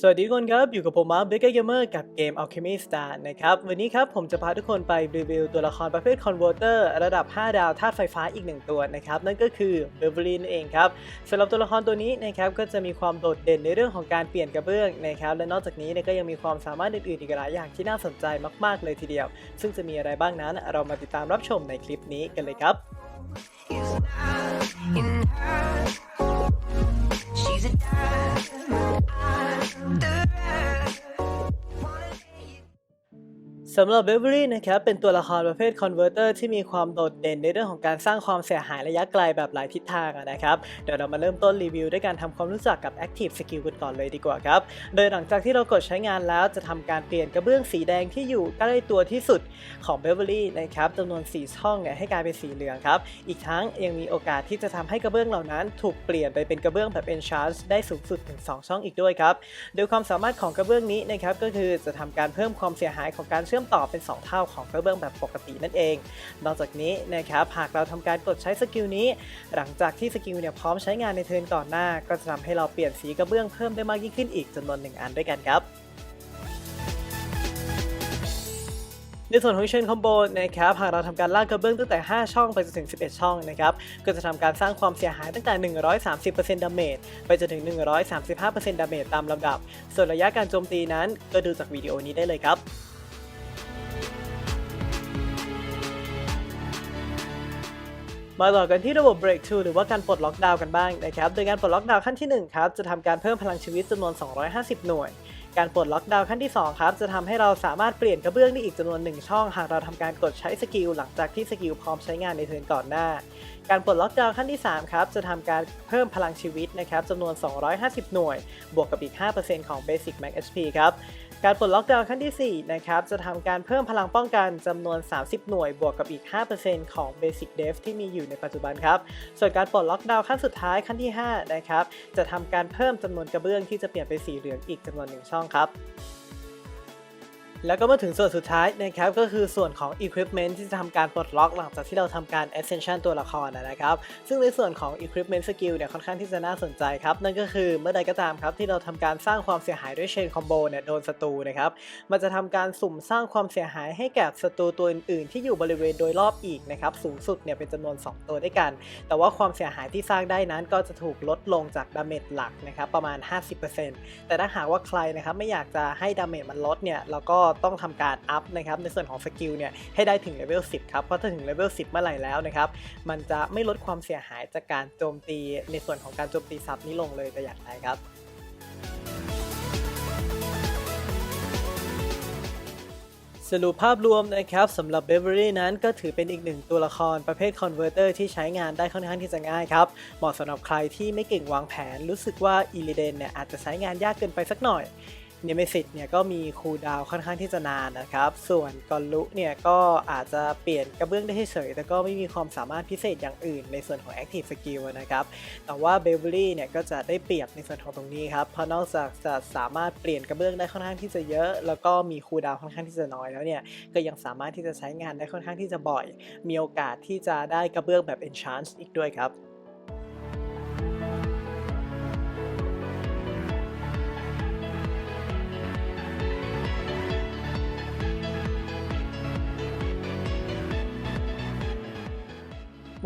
สวัสดีทุกคนครับ อยู่กับผมมาร์คเบเกอร์เกมเมอร์กับเกม Alchemy Star นะครับ วันนี้ครับผมจะพาทุกคนไปรีวิวตัวละครประเภท Converter ระดับ 5 ดาวธาตุไฟฟ้าอีกหนึ่งตัวนะครับ นั่นก็คือเบเวอรีนเองครับสำหรับตัวละครตัวนี้นะครับก็จะมีความโดดเด่นในเรื่องของการเปลี่ยนกระเบื้องนะครับและนอกจากนี้ก็ยังมีความสามารถอื่นๆอีกหลายอย่างที่น่าสนใจมากๆเลยทีเดียว ซึ่งจะมีอะไรบ้างนั้นเรามาติดตามรับชมในคลิปนี้กันเลยครับ สำหรับเบเวอรี่นะครับเป็นตัวละครประเภท Converter ที่มีความโดดเด่นในเรื่องของการสร้างความเสียหายระยะไกลแบบหลายทิศทางนะครับเดี๋ยวเรามาเริ่มต้นรีวิวด้วยการทำความรู้จักกับ Active Skill กันก่อนเลยดีกว่าครับ โดยหลังจากที่เรากดใช้งานแล้วจะทำการเปลี่ยนกระเบื้องสีแดงที่อยู่ใกล้ตัวที่สุดของเบเวอรี่นะครับจำนวน 4 ช่องเนี่ยให้กลายเป็นสีเหลืองครับอีกทั้งยังมีโอกาสที่จะทำให้กระเบื้องเหล่านั้น ถูกเปลี่ยนไปเป็นกระเบื้องแบบ Enchant ได้สูงสุดถึง 2 ช่องอีกด้วยครับโดยความสามารถของกระเบื้องนี้นะครับก็คือจะทำการเพิ่มความเสียหายของการเชื่อมต่อเป็น 2 เท่าของกระเบื้องแบบปกตินั่นเอง นอกจากนี้นะครับหากเราทำการกดใช้สกิลนี้ หลังจากที่สกิลเนี่ยพร้อมใช้งานในเทิร์นก่อนหน้า ก็จะทำให้เราเปลี่ยนสีกระเบื้องเพิ่มได้มากยิ่งขึ้นอีกจำนวนหนึ่งอันด้วยกันครับในส่วนของเชนคอมโบนะครับหากเราทำการลากกระเบื้องตั้งแต่ 5 ช่องไปจนถึง 11 ช่องนะครับก็จะทำการสร้างความเสียหายตั้งแต่ 130%ดาเมจไปจนถึง 135%ดาเมจตามลำดับ ส่วนระยะการโจมตีนั้นก็ดูจากวิดีโอนี้ได้เลยครับ มาต่อกันที่ระบบ break t o หรือว่าการปลดล็อกดาวน์กันบ้างนะครับ โดยการปลดล็อกดาวน์ขั้นที่1ครับจะทำการเพิ่มพลังชีวิตจำนวน 250 หน่วย การปลดล็อกดาวน์ขั้นที่2ครับจะทำให้เราสามารถเปลี่ยนกระเบื้องได้อีกจำนวน 1 ช่อง หากเราทำการกดใช้สกิลหลังจากที่สกิลพร้อมใช้งานในเทิร์นก่อนหน้า การปลดล็อกดาวน์ขั้นที่3ครับจะทำการเพิ่มพลังชีวิตนะครับจำนวน 250 หน่วย บวกกับอีก 5%ของ Basic Max HP ครับ การปลดล็อกดาวน์ขั้นที่ 4 นะครับ จะทำการเพิ่มพลังป้องกันจำนวน 30 หน่วยบวกกับอีก 5%ของ Basic Dev ที่มีอยู่ในปัจจุบันครับ ส่วนการปลดล็อกดาวน์ขั้นสุดท้ายขั้นที่ 5 นะครับ จะทำการเพิ่มจำนวนกระเบื้องที่จะเปลี่ยนเป็นสีเหลืองอีกจำนวนหนึ่งช่องครับ แล้วก็มาถึงส่วนสุดท้ายนะครับก็คือส่วนของ Equipment ที่จะทำการปลดล็อกหลังจากที่เราทำการ Ascension ตัวละครนะครับ ซึ่งในส่วนของ Equipment Skill เนี่ยค่อนข้างที่จะน่าสนใจครับ นั่นก็คือเมื่อใดก็ตามครับที่เราทำการสร้างความเสียหายด้วย Chain Combo เนี่ยโดนศัตรูนะครับ มันจะทำการสุ่มสร้างความเสียหายให้แก่ศัตรูตัวอื่นๆ ที่อยู่บริเวณโดยรอบอีกนะครับสูงสุดเนี่ยเป็นจำนวน 2 ตัวด้วยกัน แต่ว่าความเสียหายที่สร้างได้นั้นก็จะถูกลดลงจากดาเมจหลักนะครับประมาณ 50%แต่ถ้าหากว่าใครนะครับไม่อยากจะให้ดาเมจมันลดเนี่ยเราก็ต้องทำการอัพนะครับในส่วนของสกิลเนี่ยให้ได้ถึงเลเวล10 ครับ เพราะถ้าถึงเลเวล10 เมื่อไหร่แล้วนะครับ มันจะไม่ลดความเสียหายจากการโจมตีในส่วนของการโจมตีซับนี้ลงเลยแต่อย่างใดครับสรุปภาพรวมนะครับสำหรับเบเวอรี่นั้นก็ถือเป็นอีกหนึ่งตัวละครประเภทคอนเวอร์เตอร์ที่ใช้งานได้ค่อนข้างที่จะง่ายครับ เหมาะสำหรับใครที่ไม่เก่งวางแผน รู้สึกว่าอีลิเดนเนี่ยอาจจะใช้งานยากเกินไปสักหน่อย เนเมซิตเนี่ยก็มีคูลดาวค่อนข้างที่จะนานนะครับ ส่วนกอลุเนี่ยก็อาจจะเปลี่ยนกระเบื้องได้เฉย แต่ก็ไม่มีความสามารถพิเศษอย่างอื่นในส่วนของ Active Skill นะครับ แต่ว่าเบเวอรี่เนี่ยก็จะได้เปรียบในส่วนของตรงนี้ครับ เพราะนอกจากจะสามารถเปลี่ยนกระเบื้องได้ค่อนข้างที่จะเยอะ แล้วก็มีคูลดาวค่อนข้างที่จะน้อยแล้วเนี่ย ก็ยังสามารถที่จะใช้งานได้ค่อนข้างที่จะบ่อย มีโอกาสที่จะได้กระเบื้องแบบ Enchant อีกด้วยครับ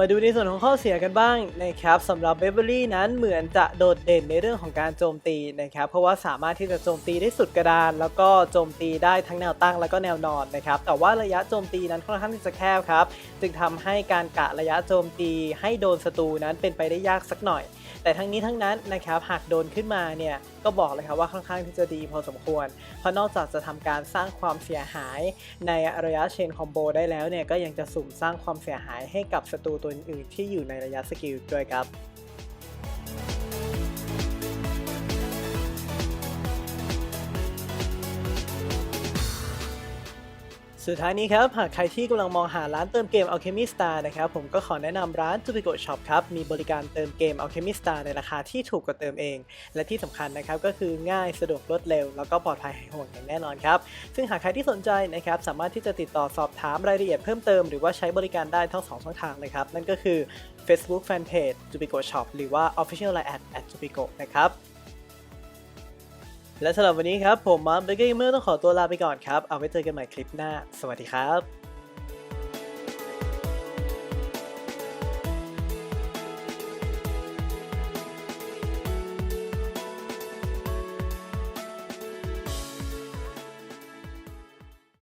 มาดูในส่วนของข้อเสียกันบ้างนะครับสำหรับเบเวอรี่นั้นเหมือนจะโดดเด่นในเรื่องของการโจมตีนะครับเพราะว่าสามารถที่จะโจมตีได้สุดกระดาน แล้วก็โจมตีได้ทั้งแนวตั้งแล้วก็แนวนอนนะครับแต่ว่าระยะโจมตีนั้นค่อนข้างที่จะแคบครับจึงทำให้การกะระยะโจมตี ให้โดนศัตรูนั้นเป็นไปได้ยากสักหน่อย แต่ทั้งนี้ทั้งนั้นนะครับหากโดนขึ้นมาเนี่ย ก็บอกเลยครับว่าค่อนข้างที่จะดีพอสมควร เพราะนอกจากจะทำการสร้างความเสียหายในระยะเชนคอมโบได้แล้วเนี่ยก็ยังจะสุ่มสร้างความเสียหายให้กับศัตรูตัวอื่นที่อยู่ในระยะสกิลด้วยครับ สุดท้ายนี้ครับ หากใครที่กำลังมองหาร้านเติมเกม Alchemy Star นะครับผมก็ขอแนะนำร้าน t u p i c o Shop ครับ มีบริการเติมเกม Alchemy Star ในราคาที่ถูกกว่าเติมเอง และที่สำคัญนะครับก็คือง่ายสะดวกรวดเร็ว แล้วก็ปลอดภัยหายห่วงอย่างแน่นอนครับ ซึ่งหากใครที่สนใจนะครับสามารถที่จะติดต่อสอบถามรายละเอียดเพิ่มเติมหรือว่าใช้บริการได้ทั้งสองช่องทางเลยครับนั่นก็คือ Facebook Fanpage t u p i c o Shop หรือว่า Official Line at t u p i c o นะครับ และสำหรับวันนี้ครับ ผมมาร์คเบเกอร์เมอร์ต้องขอตัวลาไปก่อนครับ เอาไว้เจอกันใหม่คลิปหน้า สวัสดีครับ